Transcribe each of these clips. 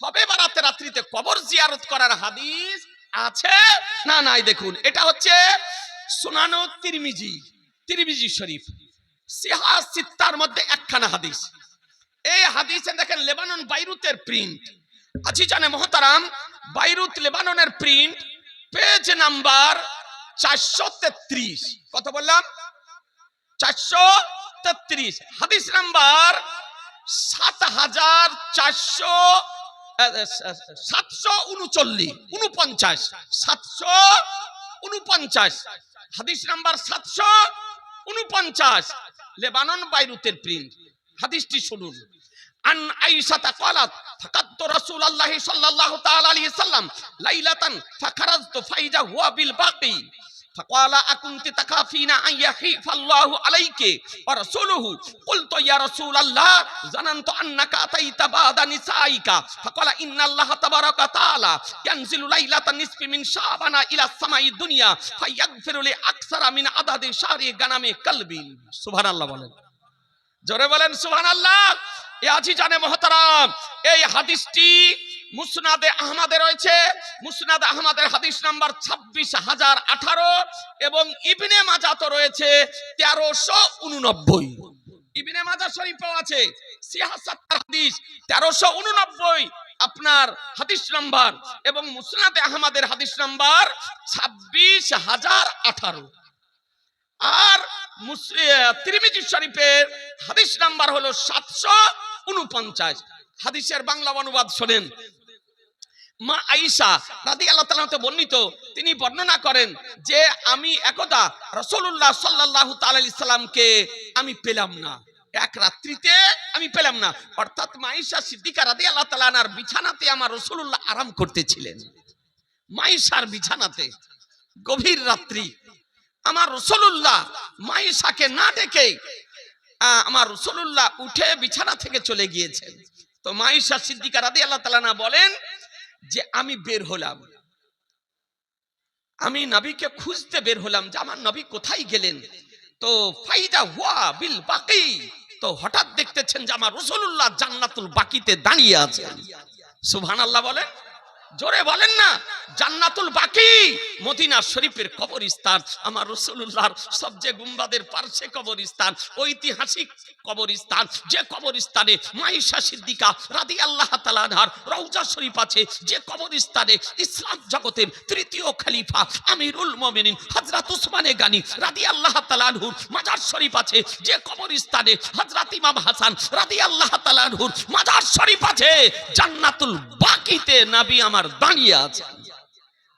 সবে বারাতে রাত্রিতে কবর জিয়ারত করার হাদিস আছে? না, নাই, দেখুন। এটা হচ্ছে সুনানো তিরমিজি তিরমিজি শরীফ। সিহা সিত্তার মধ্যে একখানা হাদিস। এই হাদিসে দেখেন লেবানন, বাইরুতের প্রিন্ট। আজি জানে মহতারাম, বাইরুত, লেবাননের প্রিন্ট, পেজ নাম্বার চারশো তেত্রিশ। কত বললাম? চারশো তেত্রিশ। হাদিস নাম্বার সাত হাজার চারশো সাতশো উনচল্লিশ উনপঞ্চাশ সাতশো উনপঞ্চাশ হাদিস নাম্বার সাতশো উনপঞ্চাশ লেবানন বাইরুতের প্রিন্ট হাদিসটি শুনুন আন আয়েশা قالت فقدت رسول الله صلى الله تعالى عليه وسلم ليلة فخرجت فإذا هو بالباقي فقال أكنت تخافين أن يخيف الله عليك ورسوله قلت يا رسول الله ظننت أنك أتيت بعد نسائك فقال إن الله تبارك وتعالى ينزل ليلة النصف من شعبان إلى السماء الدنيا فيغفر لأكثر من عدد شهر غنم قلبي سبحان الله বলেন জোরে বলেন সুবহান আল্লাহ এ আজি জানে মহতারাম এই হাদিসটি মুসনাদে আহমদে রয়েছে। মুসনাদ আহমদের হাদিস নাম্বার ছাব্বিশ হাজার আঠারো এবং ইবনে মাজাতো রয়েছে তেরোশো উননব্বই। ইবনে মাজা শরীফও আছে সিয়াসাত্তার হাদিস তেরোশো উননব্বই আপনার হাদিস নাম্বার এবং মুসনাদে আহমদের হাদিস নাম্বার ছাব্বিশ হাজার আঠারো। আর তিরমিজি শরীফের হাদিস নাম্বার হলো সাতশো উনপঞ্চাশ। হাদিসের বাংলা অনুবাদ শোনেন মা আইসা রাদি আল্লাহ তালাতে বর্ণিত, তিনি বর্ণনা করেন যে আমি একদা রসুল্লাহ সাল্লাহ তালামকে আমি পেলাম না। এক রাত্রিতে আমি পেলাম না। অর্থাৎ মাইশা সিদ্দিকা রাদি আল্লাহ তালানার বিছানাতে আমার রসুল্লাহ আরাম করতেছিলেন। মাইশার বিছানাতে গভীর রাত্রি আমার রসুল্লাহ মাইশাকে না ডেকে আমার রসুল্লাহ উঠে বিছানা থেকে চলে গিয়েছেন। তো মাইশা সিদ্দিকা রাদি আল্লাহ তালানা বলেন যে আমি বের হলাম। আমি নবীকে খুঁজতে বের হলাম যে আমার নবী কোথায় গেলেন। তো ফাইদা হুয়া বিল বাকি। তো হঠাৎ দেখতেছেন যে আমার রসুল্লাহ জান্নাতুল বাকিতে দাঁড়িয়ে আছে সুবহানাল্লাহ বলেন। জোরে বলেন না, জান্নাতুল বাকি। মদিনা শরীফের কবরস্থান, আমার রসুল্লাহর সবচেয়ে গুম্বাদের পার্শ্বে কবরস্থান, ঐতিহাসিক কবরস্থান, যে কবরস্থানে মাইশা সিদ্দিকা রাদি আল্লাহ তালানহার রৌজা শরীফ আছে, যে কবরস্থানে ইসলাম জগতের তৃতীয় খলিফা আমিরুল মমিনিন হজরত উসমানে গানি রাদি আল্লাহ তালানহুর মাজার শরীফ আছে, যে কবরস্থানে হজরত ইমাম হাসান রাদি আল্লাহ তালানহুর মাজার শরীফ আছে। জান্নাতুল বাকিতে নাবি আমার দাঁড়িয়ে আছে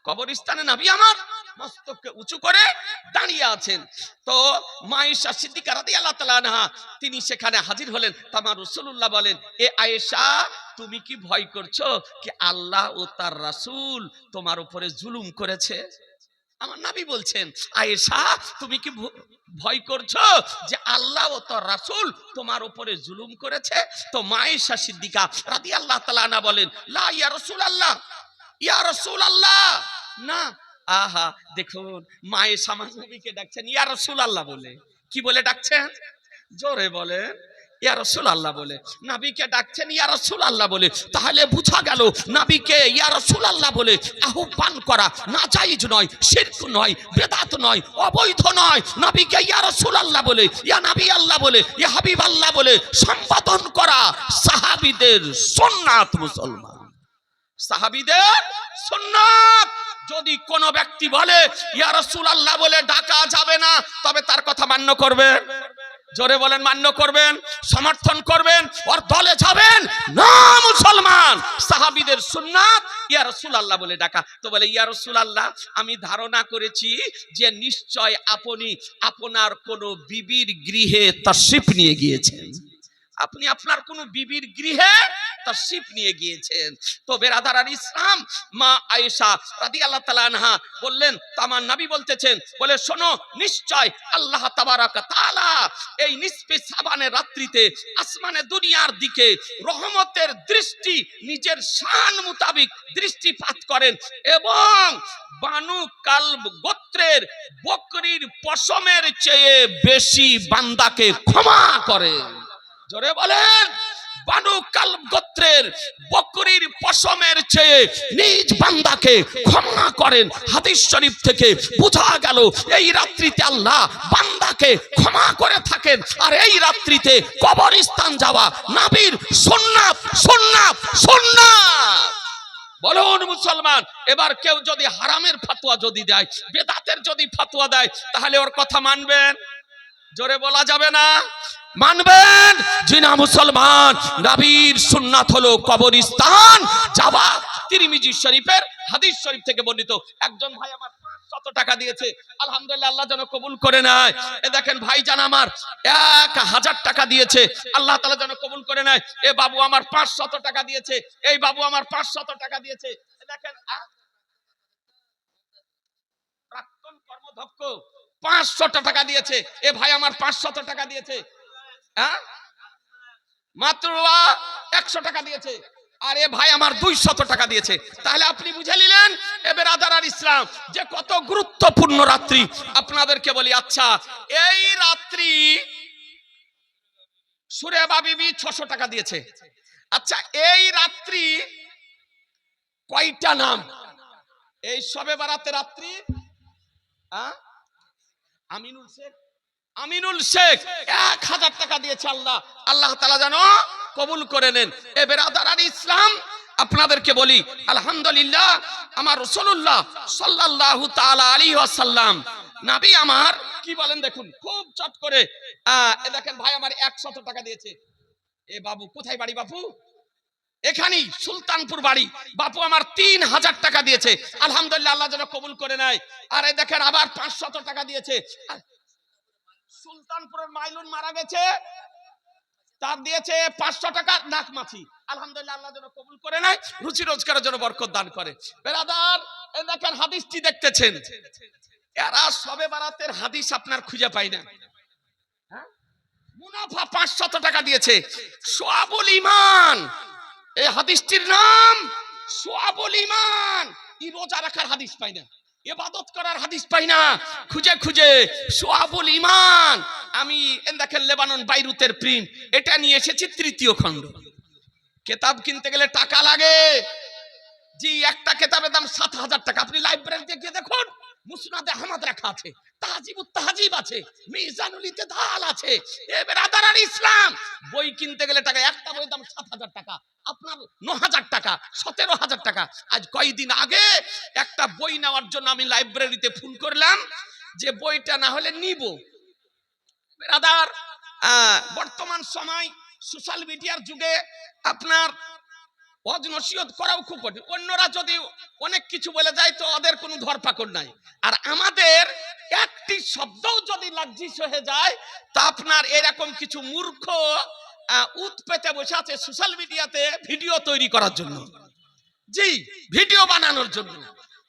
কবরস্থানে নাবি আমার মস্তককে উঁচু করে দাঁড়িয়ে আছেন। তো মায়েশা সিদ্দিকা রাদিয়াল্লাহু তাআলা আনহা, তিনি সেখানে হাজির হলেন। তামার রসুল্লাহ বলেন, এ আয়েশা, তুমি কি ভয় করছ? কি আল্লাহ ও তার রাসূল তোমার উপরে জুলুম করেছে? আমার নাবি বলছেন, আয়েশা, তুমি কি ভয় করছ যে আল্লাহ ও তার রাসূল তোমার উপরে জুলুম করেছে? তো মায়েশা সিদ্দিকা রাদিয়াল্লাহু তাআলা আনহা বলেন, লা ইয়া রাসূলুল্লাহ ইয়া রাসূলুল্লাহ। না, আহা, দেখুন মায়ের সামান নবীকে ডাকছেন, ইয়া রসুল আল্লাহ বলে। কি বলে ডাকছেন? জোরে বলেন। ইয়া রসুল আল্লাহ বলে। নাবিকে ডাকছেন, ইয়া রসুল আল্লাহ বলে। তাহলে বুঝা গেল, নাবিকে ইয়া রসুল আল্লাহ বলে আহ্বান করা না জাইজ নয়, শিরক নয়, বেদাত নয়, অবৈধ নয়। নাবিকে ইয়া রসুল আল্লাহ বলে, ইয়া নাবি আল্লাহ বলে, ইয়া হাবিব আল্লাহ বলে সম্পাদন করা সাহাবিদের সুন্নাত মুসলমান। সাহাবিদের সুন্নাত। যদি কোন ব্যক্তি বলে, ইয়া আল্লাহ বলে, ডাকা যাবে না, তবে তার কথা মান্য করবেন জোরে বলেন, মান্য করবেন, সমর্থন করবেন, ওর দলে যাবেন। না, মুসলমান। সাহাবিদের সুন্নাত, ইয়া রাসূলুল্লাহ বলে ডাকা। তো বলে, ইয়া রাসূলুল্লাহ, আমি ধারণা করেছি যে নিশ্চয় আপনি আপনার কোনো বিবির গৃহে তাশরিফ নিয়ে গিয়েছেন। আপনি আপনার কোন বিবির গৃহে তার তশরিফ নিয়ে গিয়েছেন। তো বেরাদার ইসলাম, মা আয়েশা রাদিয়াল্লাহু তাআলা আনহা বললেন তামার নবী বলতেছেন, বলে শোনো, নিশ্চয় আল্লাহ তাবারাক এই নিসফে সাবানের রাত্রিতে আসমানে দুনিয়ার দিকে রহমতের দৃষ্টি, নিজের শান মোতাবিক দৃষ্টিপাত করেন এবং বানু কালব গোত্রের বকরির পশমের চেয়ে বেশি বান্দাকে ক্ষমা করেন। জোরে বলেন, বানু কাল গোত্রের বকরির পশমের চেয়ে নিজ বান্দাকে ক্ষমা করেন। হাদিস শরীফ থেকে বোঝা গেল, এই রাত্রিতে আল্লাহ বান্দাকে ক্ষমা করে থাকেন, আর এই রাত্রিতে কবরস্থান যাওয়া নাবির সুন্নাত সুন্নাত সুন্নাত। বলুন মুসলমান, এবার কেউ যদি হারামের ফাতোয়া যদি দেয়, বেদাতের যদি ফাতোয়া দেয়, তাহলে ওর কথা মানবেন? জোরে বলা যাবে না? মানবেন? জিনা মুসলমান, নবীর সুন্নাত হলো কবরস্থান। যাওয়া তিরমিজি শরীফের হাদিস শরীফ থেকে বর্ণিত। একজন ভাই আমার শত টাকা দিয়েছে। আলহামদুলিল্লাহ, আল্লাহ যেন কবুল করে নেয়। এ দেখেন ভাইজান আমার এক হাজার টাকা দিয়েছে। আল্লাহ তালা যেন কবুল করে নেয়। এ বাবু আমার পাঁচ শত টাকা দিয়েছে। এই বাবু আমার পাঁচ শত টাকা দিয়েছে। এ দেখেন প্রাক্তন কর্মধ্যক্ষ পাঁচশত টাকা দিয়েছে। এ ভাই আমার পাঁচশত টাকা দিয়েছে। হ্যাঁ? মাত্র একশো টাকা দিয়েছে। আর ভাই, আমার দুইশত টাকা দিয়েছে। তাহলে আপনি বুঝে নিলেন এবার আদার আর ইসলাম, যে কত গুরুত্বপূর্ণ রাত্রি। আপনাদেরকে বলি আচ্ছা এই রাত্রি সুরে বাবিবি ছশো টাকা দিয়েছে। আচ্ছা এই রাত্রি কয়টা নাম? এই সবে বারাতে রাত্রি? আমিনুল শেখ আমিনুল শেখ, এক হাজার টাকা দিয়েছে আল্লাহ। আল্লাহ তালা যেন কবুল করে নেন। এ বেরাদার ইসলাম, আপনাদেরকে বলি, আলহামদুলিল্লাহ, আমার রসুল্লাহ সাল্লাল্লাহু তাআলা আলাইহি ওয়াসাল্লাম, নাবি আমার, কি বলেন দেখুন, খুব চট করে এ দেখেন ভাই আমার একশত টাকা দিয়েছে। এ বাবু, কোথায় বাড়ি বাপু? এখানেই, সুলতানপুর বাড়ি। বাপু আমার তিন হাজার টাকা দিয়েছে। আলহামদুলিল্লাহ, আল্লাহ যেন কবুল করে নেয়। আর এই দেখেন, আবার পাঁচশত টাকা দিয়েছে। সুলতানপুরের মাইলুন মারা গেছে। তার দিয়েছে পাঁচশো টাকা নাক মাছি আলহামদুলিল্লাহ আল্লাহ যেন কবুল করে নেয়, রুচি রোজগারের জন্য বরকত দান করে। বেরাদার দেখেন হাদিসটি দেখতেছেন। এরা সবে বারাতের হাদিস আপনার খুঁজে পাই না। হ্যাঁ? মুনাফা পাঁচশত টাকা দিয়েছে। সোয়াবুল ইমান এই হাদিসটির নাম সোয়াবুল ইমান ই রোজা রাখার হাদিস পাই না। ইবাদত করার হাদিস পাই না। খুঁজে খুঁজে সোয়াবুল ইমান আমি দেখেন লেবানন, বাইরুতের প্রিন্ট। এটা নিয়ে এসেছি তৃতীয় খণ্ড। কেতাব কিনতে গেলে টাকা লাগে। জি, একটা কেতাবের দাম সাত হাজার টাকা। আপনি লাইব্রেরিতে গিয়ে দেখুন। মুসনাদে আহমদ রাখা আছে তাহাজিবুত তাহাজিব আছে, মিজানুল ইতেদাল আছে। এ বেরাদার আর ইসলাম, বই কিনতে গেলে টাকা, একটা বই দাম সাত হাজার টাকা, আপনার ন হাজার টাকা, সতেরো হাজার টাকা। আজ কয়েকদিন আগে একটা বই নেওয়ার জন্য আমি লাইব্রেরিতে ফোন করলাম যে বইটা না হলে নিব। বেরাদার বর্তমান সময় সোশ্যাল মিডিয়ার যুগে আপনার হজ নসিহত করাও খুব কঠিন। অন্যরা যদি অনেক কিছু বলে যায় তো ওদের কোনো ধরপাকড় নাই। আর আমাদের একটি শব্দও যদি লাজ্জিস হয়ে যায় তা আপনার এরকম কিছু মূর্খ আহ, উত পেতে বসে আছে সোশ্যাল মিডিয়াতে ভিডিও তৈরি করার জন্য। জি ভিডিও বানানোর জন্য।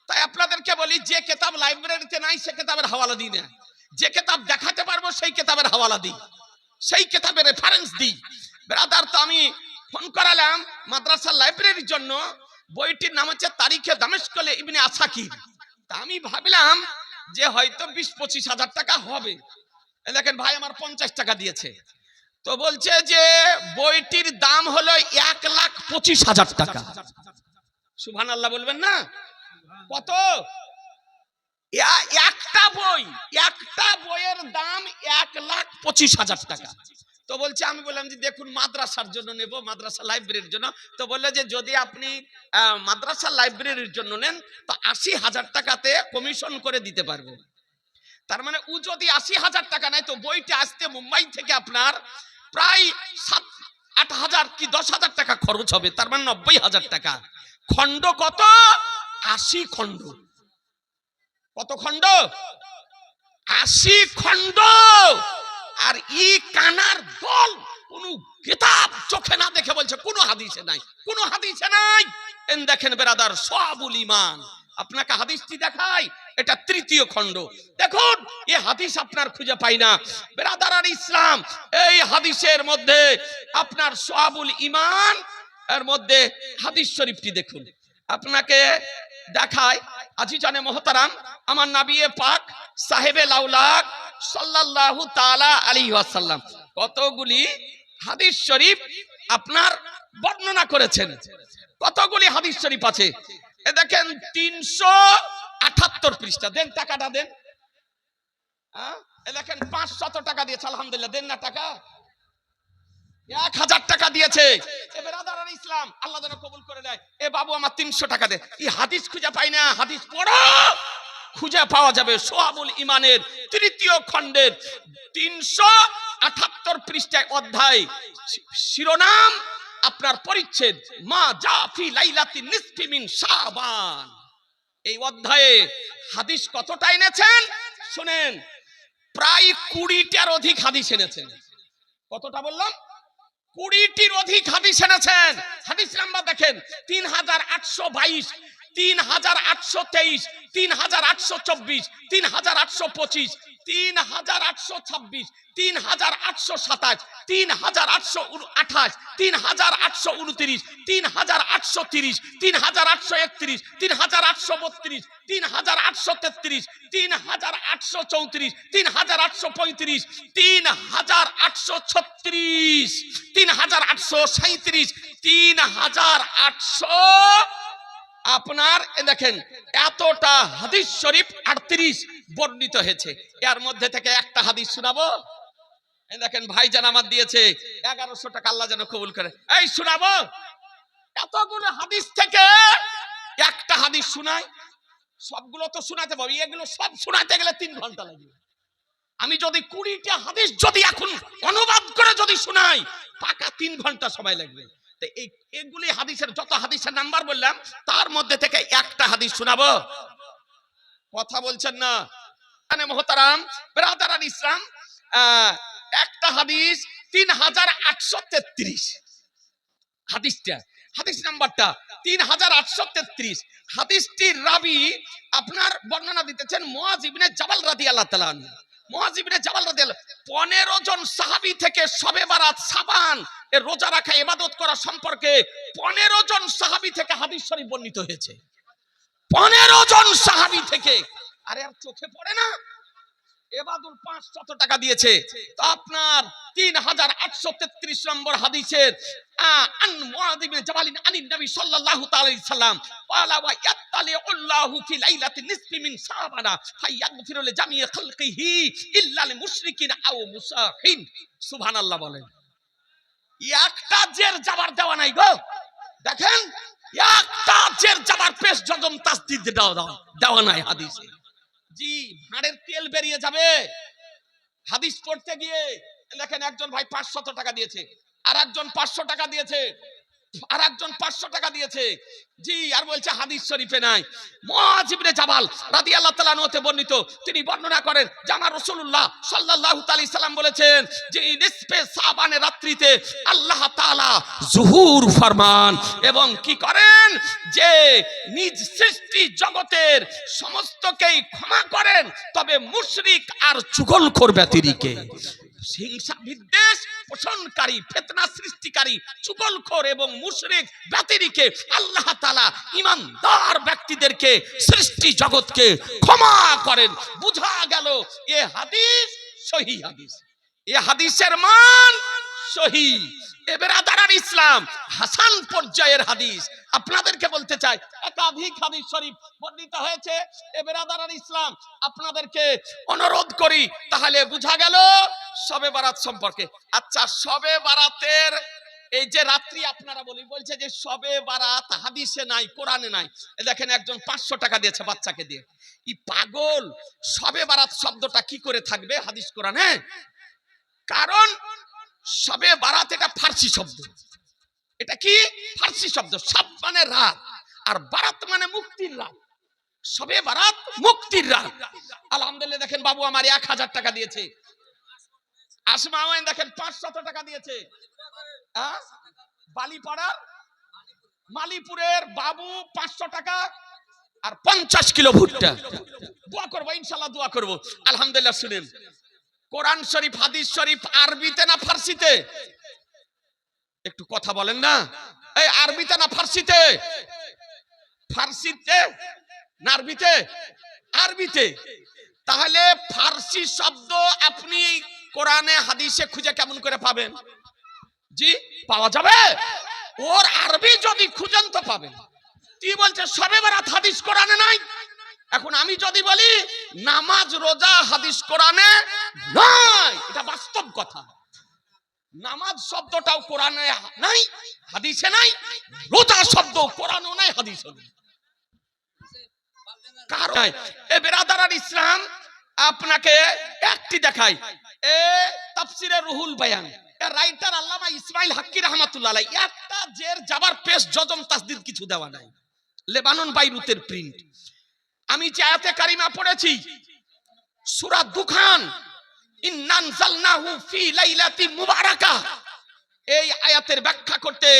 তাই আপনাদেরকে বলি যে কেতাব লাইব্রেরিতে নাই সে কেতাবের হাওয়ালা দিই না। যে কেতাব দেখাতে পারব সেই কেতাবের হাওয়ালা দিই। সেই কেতাবের রেফারেন্স দিই। ব্রাদার তো আমি ফোন করালাম মাদ্রাসা লাইব্রেরির জন্য। বইটির নাম হচ্ছে তারিখে দামেশকলে ইবনে আসাকির তা আমি ভাবলাম যে হয়তো বিশ পঁচিশ হাজার টাকা হবে। দেখেন ভাই আমার পঞ্চাশ টাকা দিয়েছে। তো বলছে যে বইটির দাম হলো এক লাখ পঁচিশ হাজার টাকা। সুভান আল্লাহ বলবেন না? কত? একটা বই, একটা বইয়ের দাম এক লাখ পঁচিশ হাজার টাকা। বলছে, আমি বললাম যে, দেখুন, মাদ্রাসার জন্য নেব, মাদ্রাসা লাইব্রেরির জন্য। তো বললে যে, যদি আপনি মাদ্রাসা লাইব্রেরির জন্য নেন, তো আশি হাজার টাকাতে কমিশন করে দিতে পারব। তার মানে ও যদি আশি হাজার টাকা নেয়, তো বইটা আসতে মুম্বাই থেকে আপনার প্রায় সাত, আট হাজার কি দশ হাজার টাকা খরচ হবে, তার মানে নব্বই হাজার টাকা। খণ্ড কত? আশি খণ্ড। কত খণ্ড? আশি খণ্ড! আর ই কানার দল কোন কিতাব চোখে না দেখে বলছে, কোনো হাদিসে নাই, কোনো হাদিসে নাই। এন দেখেন বেরাদার সবুল ইমান আপনাকে হাদিসটি দেখাই, এটা তৃতীয় খণ্ড। দেখুন এই হাদিস আপনার খুঁজে পাই না। বেরাদার আর ইসলাম, এই হাদিসের মধ্যে আপনার সোহাবুল ইমান এর মধ্যে হাদিস শরীফটি দেখুন। আপনাকে দেখায় আজি জানে মহতারাম, আমার নাবিয়ে পাক সাহেবে লাউলাক সাল্লাল্লাহু তাআলা আলাইহি ওয়াসাল্লাম। কতগুলি হাদিস শরীফ আপনার বর্ণনা করেছেন? কতগুলি হাদিস শরীফ আছে? এ দেখেন, তিনশো আঠাত্তর পৃষ্ঠা। দেন টাকাটা, দেন। হ্যাঁ? এ দেখেন, পাঁচশত টাকা দিয়েছে, আলহামদুলিল্লাহ। দেন না টাকা। এক হাজার টাকা দিয়েছে। ইসলাম, আল্লাহ যেন কবুল করে দেয় এ বাবু আমার তিনশো টাকা দে। এই হাদিস খুঁজে পাই না, হাদিস পড়ো। খুঁজে পাওয়া যাবে সোহাবুল ইমানের তৃতীয় খণ্ডের তিনশো আঠাত্তর পৃষ্ঠায় অধ্যায়। শিরোনাম, আপনার পরিচ্ছেদ, মা জাফি লাইলাতি নিসফি মিন শাবান। এই অধ্যায়ে হাদিস কতটা এনেছেন? শুনেন, প্রায় কুড়িটার অধিক হাদিস এনেছেন। কতটা বললাম? কুড়িটির অধিক হাদিস এনেছেন। হাদিস নাম্বার দেখেন তিন হাজার আটশো বাইশ। তিন হাজার আটশো তেইশ তিন হাজার আটশো চব্বিশ তিন হাজার আটশো পঁচিশ তিন হাজার আটশো ছাব্বিশ তিন হাজার আটশো সাতাশ তিন হাজার আটশো আঠাশ তিন হাজার আটশো উনত্রিশ তিন হাজার আটশো তিরিশ তিন হাজার আটশো একত্রিশ তিন হাজার আটশো বত্রিশ তিন হাজার আটশো তেত্রিশ তিন হাজার আটশো চৌত্রিশ তিন হাজার আটশো পঁয়ত্রিশ তিন হাজার আটশো ছত্রিশ তিন হাজার আটশো সাঁত্রিশ তিন হাজার আটশো আপনার দেখেন, এতটা হাদিস শরীফ আটত্রিশ বর্ণিত হয়েছে। এর মধ্যে থেকে একটা হাদিস শোনাবো? দেখেন ভাইজান আমার দিয়েছে, এগারোশো টাকা আল্লাহ যেন কবুল করে। এই, শোনাবো? এতগুলো হাদিস থেকে একটা হাদিস শোনাই, সবগুলো তো শোনাতে পারব এগুলো সব শোনাতে গেলে তিন ঘণ্টা লাগবে। আমি যদি কুড়িটা হাদিস যদি এখন অনুবাদ করে যদি শোনাই, পাকা তিন ঘণ্টা সময় লাগবে। তো এই এগুলি হাদিসের যত হাদিসের নাম্বার বললাম, তার মধ্যে থেকে একটা হাদিস শোনাবো। কথা বলছেন না? মানে মহতারাম, বেরাদার আল ইসলাম একটা হাদিস তিন হাজার আটশো তেত্রিশ। হাদিসটা, হাদিস নাম্বারটা তিন হাজার আটশো তেত্রিশ। হাদিসটির রাবি আপনার বর্ণনা দিতেছেন মোয়াজ ইবনে জাবাল রাদি আল্লাহ তালা মোয়াজ ইবনে জাবাল রাদি পনেরো জন সাহাবি থেকে সবে বারাত সাবান রোজা রাখা, ইবাদত করা সম্পর্কে পনেরো জন সাহাবি থেকে হাদিস শরীফ বর্ণিত হয়েছে। পনেরো জন সাহাবি থেকে। আরে আর চোখে পড়ে না? এবাদুল পাঁচশত টাকা দিয়েছে। আপনার তিন হাজার আটশো তেত্রিশ নম্বর হাদিসের আন মুআদ ইবনে জাবালিন আনিন নবী সাল্লাল্লাহু তাআলা সাল্লাম, ক্বালা ওয়া ইয়াত্তালিউল্লাহু ফি লাইলাতি নিসফি মিন শাবানা ফায়াগফিরু লিজামিই খালকিহি ইল্লা লিল মুশরিকিন আও মুসাহিন। সুবহানাল্লাহ বলেন। একটা জের যাবার দেওয়া নাই গো। দেখেন, একটা জের যাবার পেশ জগম তাস্তি দেওয়া দেওয়া নাই হাদিসে। জি হাড়ের তেল বেরিয়ে যাবে। হাদিস পড়তে গিয়ে দেখেন একজন ভাই পাঁচশত টাকা দিয়েছে আর একজন পাঁচশো টাকা দিয়েছে। আর একজন পাঁচশো টাকা দিয়েছে। জি, আর বলছে, হাদিস শরীফে নাই। জাবাল রাদি আল্লাহ তালা বর্ণিত। তিনি বর্ণনা করেন রসুল্লাহ সাল্লাহ তালি সাল্লাম বলেছেন, যে সাবানের রাত্রিতে আল্লাহ তাআলা জুহুর ফরমান এবং কি করেন? যে নিজ সৃষ্টি জগতের সমস্তকেই ক্ষমা করেন, তবে মুশরিক আর চুগলখোর ব্যতিরিকে। হিংসা বিদ্বেষ পোষণকারী, ফেতনা সৃষ্টিকারী, চুগলখোর এবং মুশরিক ব্যতিরিকে আল্লাহ তালা ইমানদার ব্যক্তিদেরকে সৃষ্টি জগৎকে ক্ষমা করেন। বুঝা গেল, এ হাদিস সহি হাদিস। এ হাদিসের মান সহি। এ বেরাদারার ইসলাম, হাসান পর্যায়ের হাদিস। আপনাদেরকে বলতে চাই, একাধিক হাদিস শরীফ হয়েছে, এ বেরাদারার ইসলাম। আপনাদেরকে অনুরোধ করি, তাহলে বুঝা গেল সবে বারাত সম্পর্কে। আচ্ছা সবে বারাতের এই যে রাত্রি আপনারা বলি, বলছে যে সবে বারাত হাদিসে নাই, কোরআনে নাই। দেখেন একজন পাঁচশো টাকা দিয়েছে বাচ্চাকে দিয়ে। ই পাগল, সবে বারাত শব্দটা কি করে থাকবে হাদিস কোরআনে? কারণ সবে বারাত এটা ফার্সি শব্দ। এটা কি? ফার্সি শব্দ। সব মানে রাত। আর বারাত মানে মুক্তির রাত। সবে বারাত মুক্তির রাত। আলহামদুলিল্লাহ, দেখেন বাবু আমার এক হাজার টাকা দিয়েছে। আসমা আমায় দেখেন পাঁচশত টাকা দিয়েছে? বালিপাড়ার মালিপুরের বাবু পাঁচশো টাকা আর পঞ্চাশ কিলো ভুট্টা। দোয়া করব, ইনশাল্লাহ দোয়া করব। আলহামদুলিল্লাহ, শুনেন। কোরআন শরীফ, হাদিস শরীফ, আরবিতে না ফার্সিতে? একটু কথা বলেন না। এই আরবিতে না ফার্সিতে? ফার্সিতে না আরবিতে? আরবিতে। তাহলে ফার্সি শব্দ আপনি কোরআনে, হাদিসে খুঁজে কেমন করে পাবেন? জি, পাওয়া যাবে? ওর আরবি যদি খুঁজেন তো পাবেন। কি বলছে? সবে বারাত হাদিস কোরআনে নাই? এখন আমি যদি বলি, নামাজ, রোজা, হাদিস কোরআনে নাই। এটা বাস্তব কথা। নামাজ শব্দটাও কোরআনে নাই, হাদিসে নাই, রোজা শব্দ কোরআনও নাই, হাদিসও নাই। কারণ, এ বেরাদার ইসলাম, আপনাকে একটি দেখাই। এ তাফসিরে রুহুল বায়ান, এ রাইটার আল্লামা ইসমাইল হাক্কি রহমাতুল্লাহ। একটা জের যাবার পেশ জজম তাসদিদ কিছু দেওয়া নাই। লেবানন, বাইরুতের প্রিন্ট। আমি যে আয়াতে কারিমা পড়েছি, সূরা দুখান এই আয়াতের ব্যাখ্যা করতে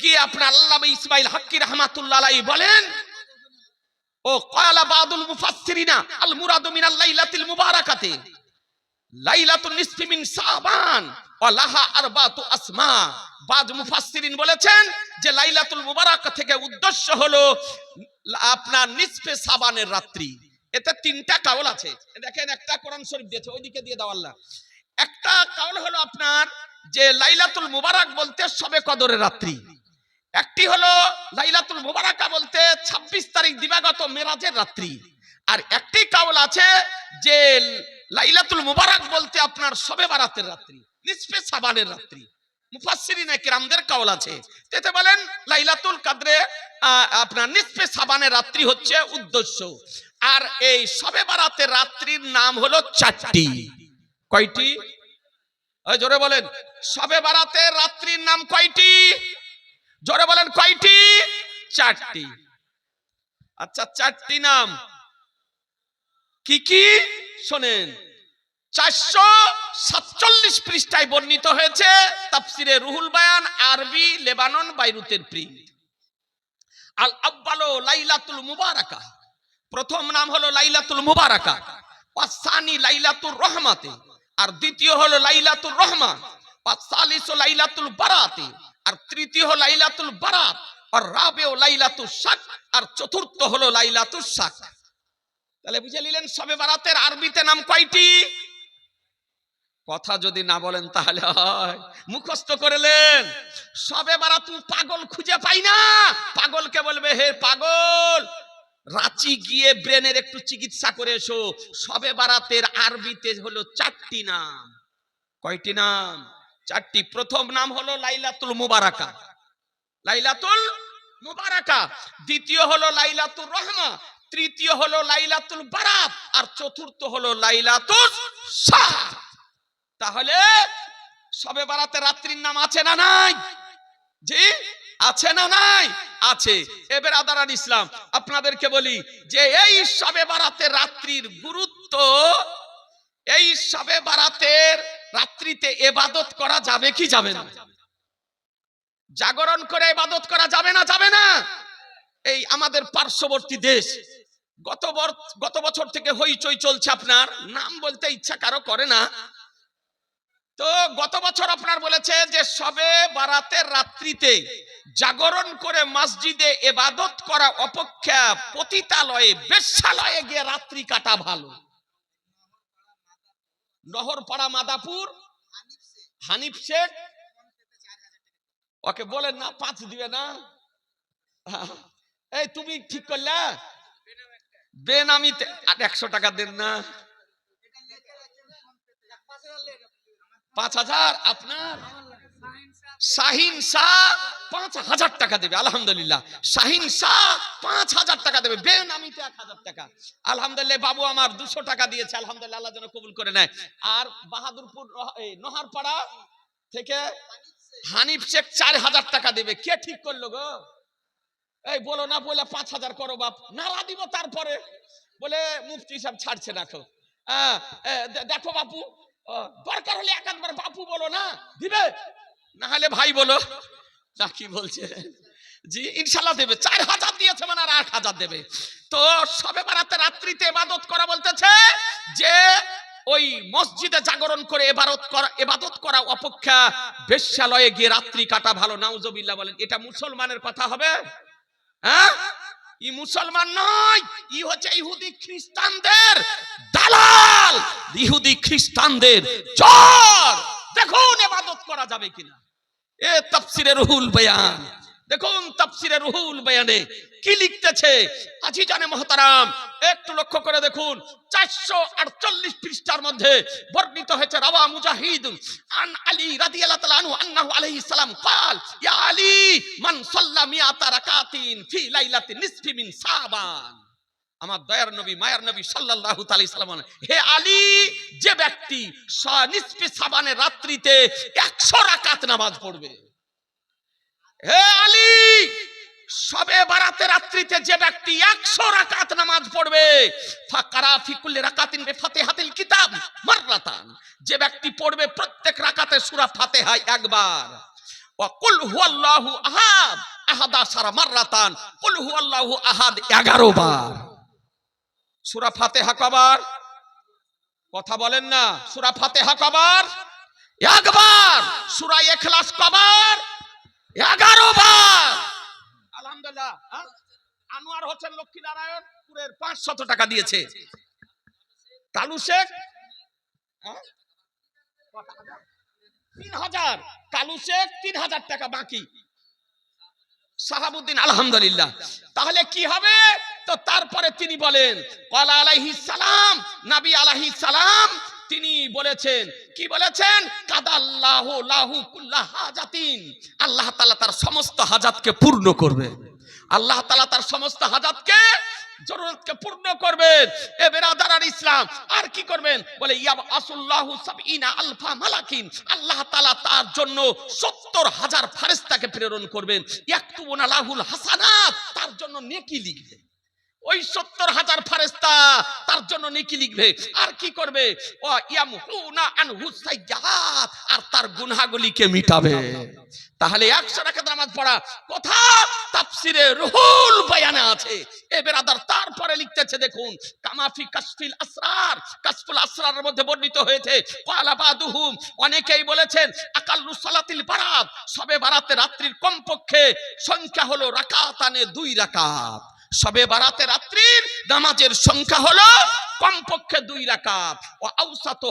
গিয়ে আপনার আল্লামা ইসমাইল হাক্কি রহমাতুল্লাহ বলেন, ও কয়ালা বাদুল মুফাসসিরিনা আল মুরাদু লাইলাতিল মুবারাকাতি, লাইলাতুন নিসফি মিন শাবান লাহা আরবাতু আসমা। বাজ মুফাসসিরিন বলেছেন যে লাইলাতুল মুবারাকা থেকে উদ্দেশ্য হলো আপনার নিসফে শাবানের রাত্রি। এতে তিনটা কাউল আছে। দেখেন, একটা কোরআন শরীফ দিয়েছে, ওইদিকে দিয়ে দাও আল্লাহ। একটা কাউল হলো আপনার যে লাইলাতুল মুবারাক বলতে সবে কদরের রাত্রি। একটি হলো লাইলাতুল মুবারাকা বলতে ২৬ তারিখ দিবাগত মেরাজের রাত্রি। আর একটি কাউল আছে যে লাইলাতুল মুবারাক বলতে আপনার সবে বারাতের রাত্রি, নিসফে সাবানের রাত্রি। মুফাসসিরিন কিরামদের কাউল আছে। এতে বলেন, লাইলাতুল কাদরে আপনার নিসফে সাবানের রাত্রি হচ্ছে উদ্দেশ্য। আর এই সবে বারাতের রাত্রির নাম হলো চারটি। কয়টি? জোরে বলেন। সবে বারাতের রাত্রির নাম কয়টি? জোরে বলেন, কয়টি? চারটি। আচ্ছা চারটি নাম। কি কি? শোনেন। চারশো সাতচল্লিশ পৃষ্ঠায় বর্ণিত হয়েছে তাফসিরে রুহুল বায়ান, আরবি, লেবানন, বাইরুতের প্রিন্ট। আল আব্বালো লাইলাতুল মুবারাকা প্রথম নাম হলো লাইলাতুল মুবারাকা। ওয়াসানি লাইলাতুর রহমাতে। আর দ্বিতীয় হলো লাইলাতুর রহমা ওয়াসালিসু লাইলাতুল বারাতে। আর তৃতীয় হলো লাইলাতুল বারাত। আর রাবেও লাইলাতুল শাক। আর চতুর্থ হলো লাইলাতুল শাক। তাহলে বুঝে নিলেন সবে বারাতের আরবিতে নাম কয়টি? কথা যদি না বলেন তাহলে হয়। মুখস্থ করলেন সবে বারাত পাগল খুঁজে পাই না। পাগলকে বলবে, হে পাগল রাঁচি গিয়ে ব্রেনের একটু চিকিৎসা করে এসো। সবে বারাতের আরবিতে হলো চারটি নাম। কয়টি নাম? চারটি। প্রথম নাম হলো লাইলাতুল মুবারাকা। লাইলাতুল মুবারাকা। দ্বিতীয় হলো লাইলাতুল রহমা। তৃতীয় হলো লাইলাতুল বারাত। আর চতুর্থ হলো লাইলাতুল শাহ। তাহলে সবে বারাতে রাত্রির নাম আছে না নাই? জি? আছে না নাই? আছে। এবার আদারান ইসলাম, আপনাদেরকে বলি যে এই সবে বারাতে রাত্রির গুরুত্ব, এই সবে বারাতের রাত্রিতে এবাদত করা যাবে কি যাবে না? জাগরণ করে এবাদত করা যাবে না যাবে না? এই আমাদের পার্শ্ববর্তী দেশ, গত গত বছর থেকে হইচই চলছে আপনার, নাম বলতে ইচ্ছা কারও করে না। তো গত বছর আপনার বলেছে যে সবে বারাতের রাত্রিতে জাগরণ করে মসজিদে এবাদত করা অপেক্ষা পতিতালয়ে, বেশ্যালয়ে গিয়ে রাত্রি কাটা ভালো। নহরপাড়া মাদাপুর, হানিফ শেখ, ওকে বলেন না, পাঁচ দিবে না। এই তুমি ঠিক করলে? বেনামিতে, আর একশো টাকা দেন না। পাঁচ হাজার আপনার? শাহিন শাহ পাঁচ হাজার টাকা দেবে, আলহামদুলিল্লাহ। শাহিন শাহ পাঁচ হাজার টাকা দেবে বেনামিতে এক হাজার টাকা। আলহামদুলিল্লাহ, বাবু আমার দুশো টাকা দিয়েছে, আলহামদুলিল্লাহ, আল্লাহ যেন কবুল করে নেয়। আর বাহাদুরপুর নোহারপাড়া থেকে হানিফ শেখ চার হাজার টাকা দেবে। কে ঠিক করল গো? এই বলো না, বলে পাঁচ হাজার করো বাপ। নাড়া দিব তারপরে। বলে মুফতি সাহেব ছাড়ছে দেখো দেখো বাপু দরকার হলে এক একবার বাপু বলো না। দিবে? না হলে ভাই বলো। না, কি বলছে? জি ইনশাল্লাহ দেবে। চার হাজার দিয়েছে মানে আর আট হাজার দেবে। তো সবে বারাতে রাত্রিতে এবাদত করা বলতেছে যে, ওই মসজিদে জাগরণ করে এবারত করা, এবাদত করা অপেক্ষা বেশ্যালয়ে গিয়ে রাত্রি কাটা ভালো। নাউজবিল্লাহ বলেন, এটা মুসলমানের কথা হবে? হ্যাঁ? ই মুসলমান নয়, ই হচ্ছে ইহুদি খ্রিস্টানদের দালাল। ইহুদি খ্রিস্টানদের চর। দেখুন এবাদত করা যাবে কিনা। এ তাফসিরে রুহুল বয়ান। দেখুন তাফসিরে রুহুল বয়ানে কি লিখতেছে? আজি জানে মহতারাম, একটু লক্ষ্য করে দেখুন, চারশো আটচল্লিশ পৃষ্ঠার মধ্যে বর্ণিত হয়েছে, রাওয়া মুজাহিদ, আন আলী রাদি আল্লাহ আন্নাহু আলাইহি সালাম কাল, ইয়া আলী, মান সাল্লা মিয়াতা রাকাতিন ফি লাইলাতি নিসফি মিন সাবান। আমার দয়ার নবী, মায়ার নবী সাল্লাল্লাহু তাআলা সাল্লাম হে আলী, যে ব্যক্তি নিসফি সাবানের রাত্রিতে 100 রাকাত নামাজ পড়বে। হে আলী, সবে বারাতে রাত্রিতে যে ব্যক্তি একশো রাকাত নামাজ পড়বে, ফাকারা ফিকুল্লি রাকাতিন বে ফাতিহাতিল কিতাব মাররাতান। যে ব্যক্তি পড়বে প্রত্যেক রাকাতে সূরা ফাতিহা একবার। কুল হুয়াল্লাহু আহাদ, আহাদা সারা মাররাতান। কুল হুয়াল্লাহু আহাদ 11 বার। সূরা ফাতিহা কবার? কথা বলেন না। সূরা ফাতিহা কবার? একবার। সূরা ইখলাস কবার? এগারো বার। আলহামদুলিল্লাহ হ্যাঁ? আনোয়ার হোসেন লক্ষ্মীনারায়ণ পুরের পাঁচশত টাকা দিয়েছে। কালু শেখ হ্যাঁ? তিন হাজার। কালু শেখ, তিন হাজার টাকা বাকি। সাহাবুদ্দিন, আলহামদুলিল্লাহ। তাহলে কি হবে? তো তারপরে তিনি বলেন, কলা আলাইহি সালাম, নাবি আলাইহি সালাম, তিনি বলেছেন কি বলেছেন? কাদাল্লাহু হাজাতিন। আল্লাহ তাআলা তার সমস্ত হাজাতকে পূর্ণ করবে। আল্লাহ তাআলা তার সমস্ত হাজাতকে জরুরতকে পূর্ণ করবেন এ বেরাদার ইসলাম, আর কি করবেন? বলে ইয়াব আসুল্লাহু সাবঈনা আলফা মালাকিন। আল্লাহ তাআলা তার জন্য 70 হাজার ফেরেশতাকে প্রেরণ করবেন। ইয়াকতুবুনা লাহুল হাসানাত, তার জন্য নেকি লিখবে ওই সত্তর হাজার ফারেস্তা তার জন্য নেকি লিখবে। আর কি করবে? আর তার গুনাহগুলিকে মিটাবে। তাহলে একশো রাকাত নামাজ পড়া কথা তাফসিরে রুহুল বয়ানে আছে। এ বেরাদার তারপরে লিখতেছে, দেখুন কামাফি কাশফিল আসরার, কাশফুল আসরার মধ্যে বর্ণিত হয়েছে, ক্বালা বাদুহুম, অনেকেই বলেছেন আকাল্লু সালাতিল বারাত, সবে বারাতে রাত্রির কমপক্ষে সংখ্যা হলো রাকাতানে দুই রাকাত। সবে বারাতে রাত্রির নামাজের সংখ্যা হলো কমপক্ষে দুই রাকাত। ও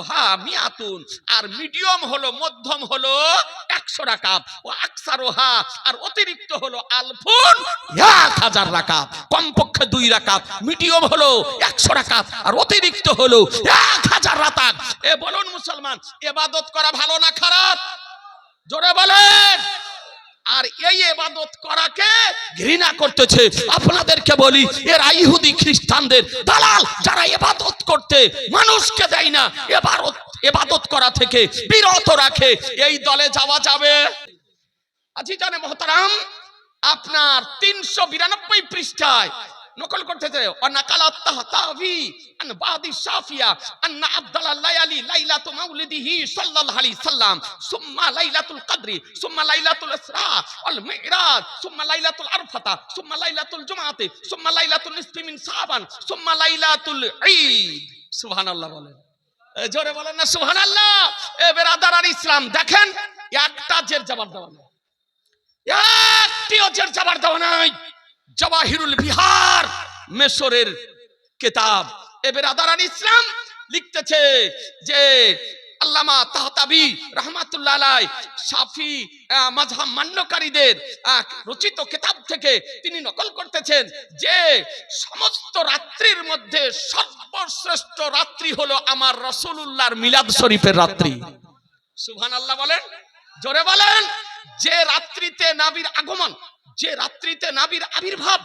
হা মিয়াতুন। আর মিডিয়াম হলো মধ্যম হলো একশো রাকাত। ও আকসারো হা আর অতিরিক্ত হলো আলফুন এক হাজার রাকাত। কমপক্ষে দুই রাকাত। মিডিয়াম হলো একশো রাকাত। আর অতিরিক্ত হলো এক হাজার রাকাত। এ বলুন মুসলমান, এবাদত করা ভালো না খারাপ? জোরে বলেন। আর এই এবাদত করাকে ঘৃণা করতেছে। আপনাদেরকে বলি, এরা ইহুদি খ্রিস্টানদের দালাল, যারা এবাদত করতে মানুষকে দেয় না এবার এবাদত করা থেকে বিরত রাখে। এই দলে যাওয়া যাবে। আজি জানে মহতারাম, আপনার তিনশো বিরানব্বই পৃষ্ঠায় নকল করতেছে অনাকালাত তাহতাভি আন বাদি শাফিয়া, আন্না আব্দুল্লাহ লায়ালি লাইলাতু মাউলিদিহি সাল্লাল্লাহু আলাইহি সাল্লাম, সুম্মা লাইলাতুল কদরি, সুম্মা লাইলাতুল ইসরা ওয়াল মিরাজ, সুম্মা লাইলাতুল আরফাতা, সুম্মা লাইলাতুল জুমাআতি সুম্মা লাইলাতুল নিসফি মিন শাবান, সুম্মা লাইলাতুল ঈদ। সুবহানাল্লাহ বলেন। জোরে বলেন না, সুবহানাল্লাহ। এ বেরাদার আর ইসলাম, দেখেন, একটা জের জবাব দেওয়া নেই। একটিও জের জবাব দেওয়া নাই। জওয়াহিরুল বিহার মেশরের কিতাব। এ বেরাদার আর ইসলাম লিখতেছে যে আল্লামা তাহতাবি রহমাতুল্লাহ আলাই সাফি আহ, মাযহাব মান্যকারীদের রচিত কিতাব থেকে তিনি নকল করতেছেন যে সমস্ত রাত্রির মধ্যে সর্বশ্রেষ্ঠ রাত্রি হলো আমার রসুলুল্লাহর মিলাদ শরীফের রাত্রি। সুবহানাল্লাহ বলেন জোরে বলেন যে রাত্রিতে নাবির আগমন যে রাত্রিতে নাবির আবির্ভাব,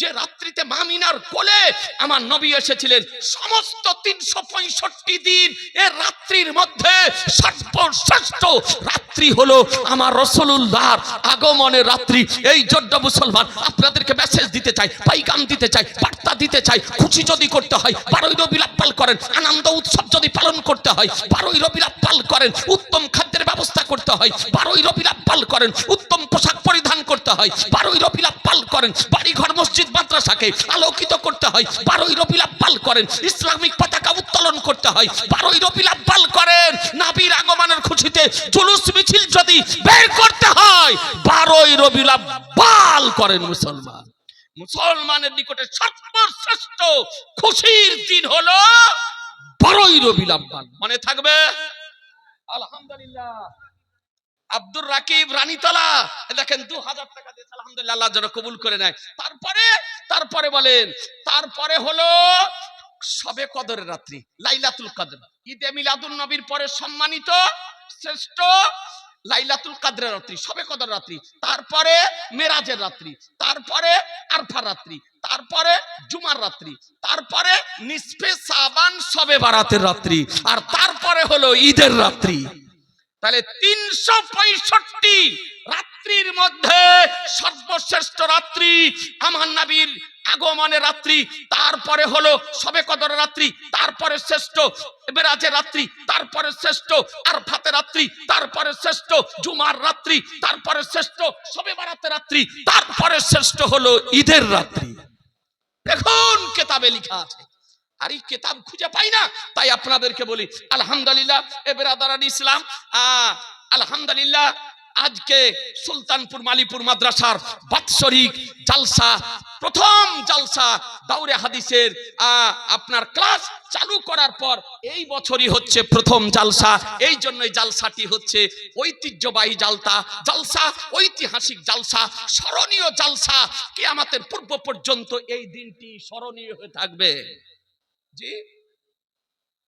যে রাত্রিতে মামিনার কোলে আমার নবী এসেছিলেন, সমস্ত তিনশো পঁয়ষট্টি দিন এর রাত্রির মধ্যে সর্বশ্রেষ্ঠ রাত্রি হলো আমার রসুল্লাহর আগমনের রাত্রি। এই জন্য মুসলমান, আপনাদেরকে মেসেজ দিতে চাই, পাইগাম দিতে চাই, বার্তা দিতে চাই, খুশি যদি করতে হয়, বারোই রবি লাপ্পাল করেন, আনন্দ উৎসব যদি পালন করতে হয়, বারোই রবি লাপ্পাল করেন, উত্তম খাদ্যের ব্যবস্থা করতে হয়, বারোই রবি লাপ্পাল করেন, উত্তম পোশাক পরিধান করতে হয় বারোই রবি পাল করেন। বাড়ি ঘর মসজিদ, মাদ্রাসাকে আলোকিত করতে হয়। বারোই রবি পাল করেন। ইসলামিক পতাকা উত্তোলন করতে হয়। বারোই রবি পাল করেন। নাবির আগমনের খুশিতে জুলুস মিছিল যদি বের করতে হয়, বারোই রবি পাল করেন মুসলমান। মুসলমানের নিকটে সর্বশ্রেষ্ঠ খুশির দিন হলো বারোই রবি লাপ্পাল মনে থাকবে? আলহামদুলিল্লাহ। আব্দুর রাকিব রানীতলা। দেখেন দু হাজার টাকা দিয়েছে, আলহামদুলিল্লাহ, আল্লাহ যেন কবুল করে নেয়। তারপরে তারপরে বলেন, তারপরে হলো সবে কদরের রাত্রি, লাইলাতুল কদর। ঈদে মিলাদুন নবীর পরে সম্মানিত, শ্রেষ্ঠ লাইলাতুল কাদরের রাত্রি, সবে কদর রাত্রি। তারপরে মেরাজের রাত্রি, তারপরে আরফা রাত্রি, তারপরে জুমার রাত্রি, তারপরে নিসফে সাবান সবে বারাতের রাত্রি, আর তারপরে হলো ঈদের রাত্রি। তাহলে তিনশো পঁয়ষট্টি রাত্রির মধ্যে সর্বশ্রেষ্ঠ রাত্রি, আমার নবীর আগমনের রাত্রি, তারপরে হলো সবে কদর রাত্রি, তারপরে শ্রেষ্ঠ বেরাজের রাত্রি, তারপরে শ্রেষ্ঠ আর ফাতে রাত্রি, তারপরে শ্রেষ্ঠ জুমার রাত্রি, তারপরে শ্রেষ্ঠ সবে বারাতে রাত্রি, তারপরে শ্রেষ্ঠ হলো ঈদের রাত্রি। দেখুন কেতাবে লিখা আছে। আর এই কেতাব খুঁজে পাই না। তাই আপনাদেরকে বলি, আলহামদুলিল্লাহ, এ বেরাদারান ইসলাম আলহামদুলিল্লাহ, আজকে সুলতানপুর মালিপুর মাদ্রাসার বাৎসরিক জালসা, প্রথম জালসা দাউরে হাদিসের আপনার ক্লাস চালু করার পর এই বছরই হচ্ছে প্রথম জালসা। এই জন্যই জালসাটি হচ্ছে ঐতিহ্যবাহী জালতা। জালসা, ঐতিহাসিক জালসা, স্মরণীয় জালসা। কিয়ামতের পূর্ব পর্যন্ত এই দিনটি স্মরণীয় হয়ে থাকবে। জি,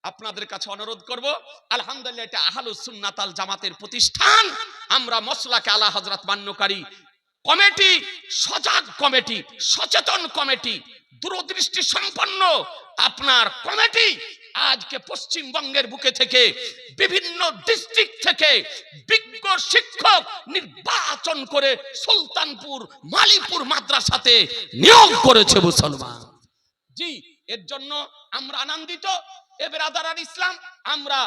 আপনাদের কাছে অনুরোধ করব, আলহামদুলিল্লাহ এটা আহলুস সুন্নাত আল জামাতের প্রতিষ্ঠান। আমরা মসলাকে আলা হযরত মান্যকারী কমিটি, সজাগ কমিটি, সচেতন কমিটি, দূরদৃষ্টি সম্পন্ন আপনার কমিটি আজকে পশ্চিমবঙ্গের বুকে থেকে, বিভিন্ন ডিস্ট্রিক্ট থেকে বিজ্ঞ শিক্ষক নির্বাচন করে সুলতানপুর, মালিপুর মাদ্রাসাতে নিয়োগ করেছে মুসলমান। জি, এর জন্য আমরা আনন্দিত। এ বেরাদারান ইসলাম, আমরা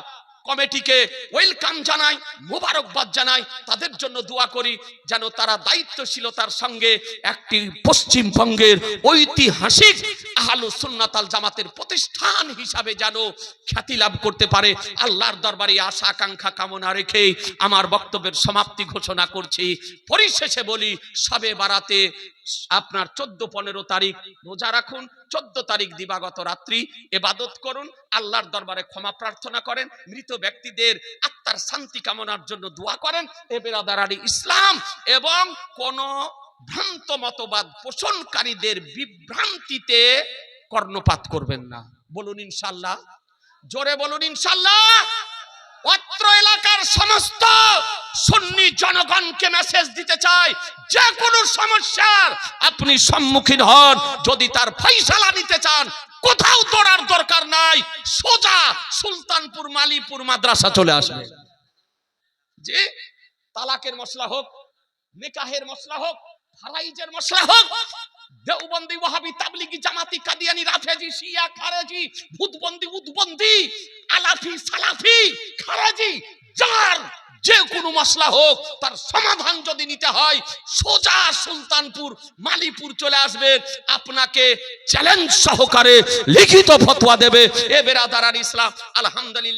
কমিটিকে ওয়েলকাম জানাই, মোবারকবাদ জানাই, তাদের জন্য দোয়া করি যেন তারা দায়িত্বশীলতার সঙ্গে একটি পশ্চিমবঙ্গের ঐতিহাসিক আহলু সুন্নাতাল জামাতের প্রতিষ্ঠান হিসাবে যেন খ্যাতি লাভ করতে পারে। আল্লাহর দরবারে আশা, আকাঙ্ক্ষা, কামনা রেখে আমার বক্তব্যের সমাপ্তি ঘোষণা করছি। পরিশেষে বলি, সবে বারাতে আপনার চোদ্দ পনেরো তারিখ রোজা রাখুন, চোদ্দ তারিখ দিবাগত রাত্রি এবাদত করুন, আল্লাহর দরবারে ক্ষমা প্রার্থনা করেন, মৃত ব্যক্তিদের আত্মার শান্তি কামনার জন্য দোয়া করেন, এ বেরাদারারি ইসলাম এবং কোন ভ্রান্ত মতবাদ পোষণকারীদের বিভ্রান্তিতে কর্ণপাত করবেন না। বলুন ইনশাল্লাহ। জোরে বলুন ইনশাল্লাহ। অত্র এলাকার সমস্ত সুন্নি জনগণকে মেসেজ দিতে চাই, যে কোনো সমস্যার আপনি সম্মুখীন হন, যদি তার ফয়সালা নিতে চান, কোথাও দৌড়ার দরকার নাই, সোজা সুলতানপুর মালিপুর মাদ্রাসা চলে আসবে। যে তালাকের মশলা হোক, নিকাহের মশলা হোক, ফারাইজের মশলা হোক দেওবন্দি ওয়াহাবি তাবলিগি জামাতি কাদিয়ানি রাফেজি, শিয়া খারেজি, ভূতবন্দি উদ্বন্দি, আলাফি সালাফি, খারাজি, যার যে কোনো মশলা হোক, তার সমাধান যদি নিতে হয়, সোজা সুলতানপুর, মালিপুর চলে আসবে। আপনাকে চ্যালেঞ্জ সহকারে লিখিত ফতোয়া দেবে। এ বেরাদার ইসলাম, আলহামদুলিল্লাহ।